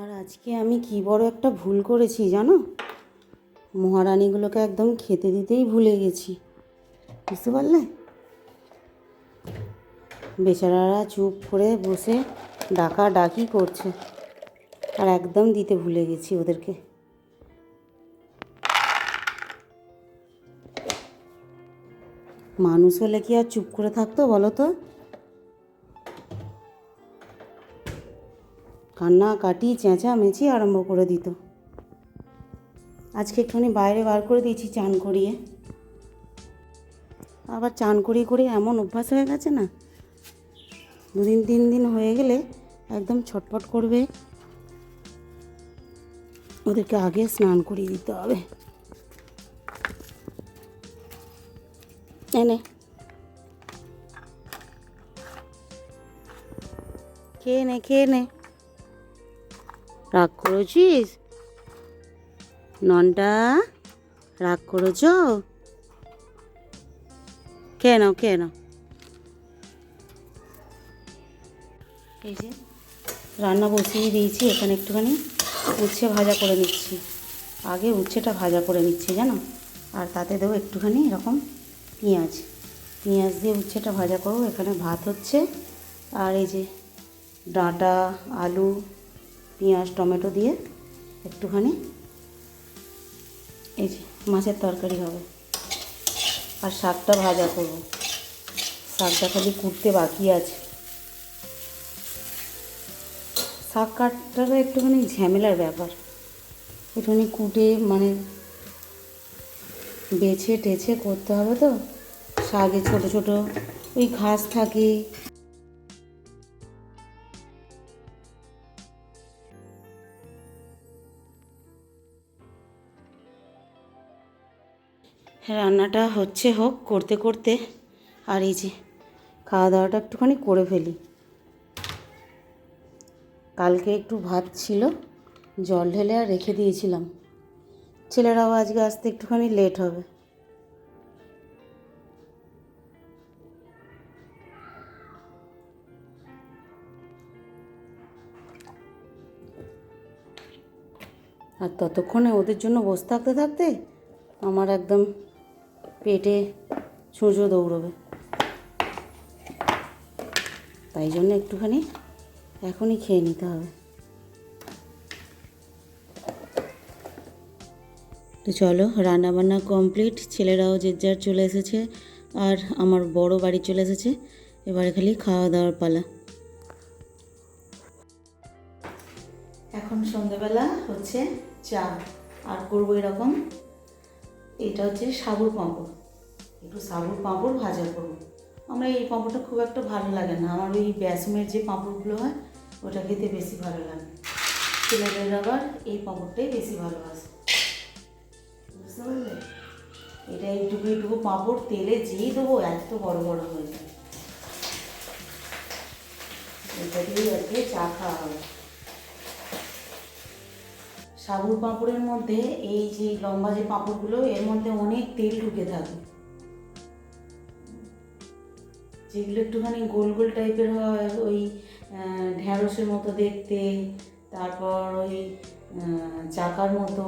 আর আজকে আমি কি বড় একটা ভুল করেছি জানো? মহারানীগুলোকে একদম খেতে দিতেই ভুলে গেছি। বুঝতে পারলে? বেচারারা চুপ করে বসে ডাকা ডাকি করছে আর একদম দিতে ভুলে গেছি ওদেরকে। মানুষ হলে কি আর চুপ করে থাকতো বলো তো? কান্না, কাটি চেঁচা মেচি আরম্ভ করে দিত। আজকে একটুখানি বাইরে বার করে দিয়েছি চান করিয়ে। আবার চান করিয়ে করে এমন অভ্যাস হয়ে গেছে না? দুদিন, তিন দিন হয়ে গেলে একদম ছটপট করবে। ওদেরকে আগে স্নান করিয়ে দিতে হবে। এনে। খেয়ে নে খেয়ে নে। রাগ করেছিস? ননটা, রাগ করেছ? কেন খেয়ে এই যে, রান্না বসিয়ে দিয়েছি, এখানে একটুখানি উচ্ছে ভাজা করে নিচ্ছি। আগে উচ্ছেটা ভাজা করে নিচ্ছি, জানো? আর তাতে দেবো একটুখানি এরকম পেঁয়াজ। পেঁয়াজ দিয়ে উচ্ছেটা ভাজা করব। এখানে ভাত হচ্ছে। আর এই যে ডাঁটা, আলু পেঁয়াজ, টমেটো দিয়ে একটুখানি এই যে মাছের তরকারি হবে। আর শাকটা ভাজা করব। শাকটা খালি কুটতে বাকি আছে। শাক কাটটাটা একটুখানি ঝামেলার ব্যাপার। একটুখানি কুটে মানে বেছে টেছে করতে হবে তো। শাকে ছোট ছোট ওই ঘাস থাকে রান্নাটা হচ্ছে হোক, করতে করতে। আর এই যে খাওয়া দাওয়াটা একটুখানি করে ফেলি। কালকে একটু ভাত ছিল, জল ঢেলে আর রেখে দিয়েছিলাম। ছেলেরাও আজকে আসতে একটুখানি লেট হবে। আর ততক্ষণে ওদের জন্য বসে থাকতে থাকতে আমার একদম পেটে সূর্য দৌড়বে। তাই জন্য একটুখানি এখনই খেয়ে নিতে হবে। তো চলো, রান্নাবান্না কমপ্লিট ছেলেরাও যে যার চলে এসেছে আর আমার বড় বাড়ি চলে এসেছে, এবারে খালি খাওয়া দাওয়ার পালা। এখন সন্ধ্যেবেলা হচ্ছে চা, আর করব এরকম এটা হচ্ছে সাবুর পাঁপড়। একটু সাবুর পাঁপড় ভাজা করব। আমরা এই পাঁপড়টা খুব একটা ভালো লাগে না। আমার ওই বেসমের যে পাঁপড়গুলো হয়, ওটা খেতে বেশি ভালো লাগে। ছেলেদের আবার এই পাঁপড়টাই বেশি ভালোবাসে বুঝতে পারলে? এটা এইটুকু এইটুকু পাঁপড় তেলে যেই দেবো, এত বড় বড় হয়ে যায়। এটা দিয়েই আজকে চা খাওয়া হবে সাবুর পাঁপড়ের মধ্যে এই যে লম্বা যে পাঁপড়গুলো, এর মধ্যে অনেক তেল ঢুকে থাকে। যেগুলো একটুখানি গোল গোল টাইপের হয়, ওই ঢ্যাঁড়সের মতো দেখতে, তারপর ওই চাকার মতো,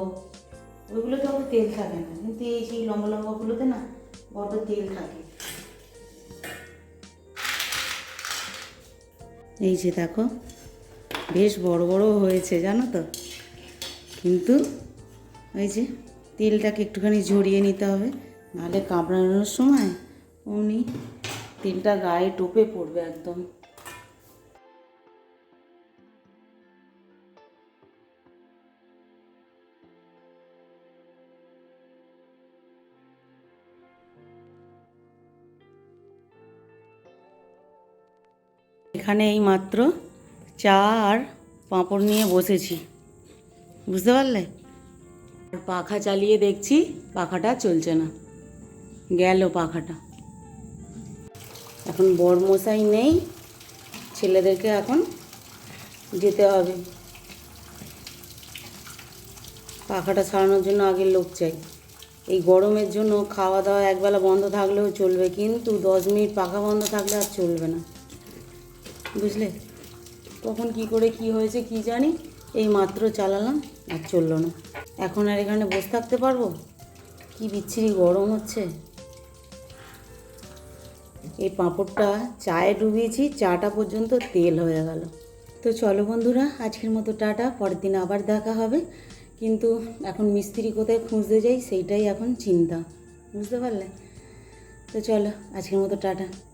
ওইগুলোতে অত তেল থাকে না। কিন্তু এই যে লম্বা লম্বাগুলোতে না, বড্ড তেল থাকে। এই যে দেখো, বেশ বড় বড় হয়েছে, জানো তো? কিন্তু ওই যে তেলটাকে একটুখানি ঝরিয়ে নিতে হবে, নাহলে কামড়ানোর সময় অমনি তেলটা গায়ে টোপে পড়বে একদম। এখানে এই মাত্র চা আর পাঁপড় নিয়ে বসেছি। বুঝতে পারলে? আর পাখা চালিয়ে দেখছি পাখাটা চলছে না। গেল পাখাটা। এখন বড়মশাই নেই, ছেলেদেরকে এখন যেতে হবে। পাখাটা সারানোর জন্য আগে লোক চাই। এই গরমের জন্য খাওয়া দাওয়া একবেলা বন্ধ থাকলেও চলবে, কিন্তু দশ মিনিট পাখা বন্ধ থাকলে আর চলবে না। বুঝলে? কখন কি করে কি হয়েছে কি জানি? এই মাত্র চালালাম আর চলল না। এখন আর এখানে বসে থাকতে পারব? কি বিচ্ছিরি গরম হচ্ছে। এই পাঁপড়টা চায়ে ডুবিয়েছি, চাটা পর্যন্ত তেল হয়ে গেল। তো চলো বন্ধুরা, আজকের মতো টাটা, পরের দিন আবার দেখা হবে। কিন্তু এখন মিস্ত্রি কোথায় খুঁজতে যাই, সেইটাই এখন চিন্তা। বুঝতে পারলে? তো চলো, আজকের মতো টাটা।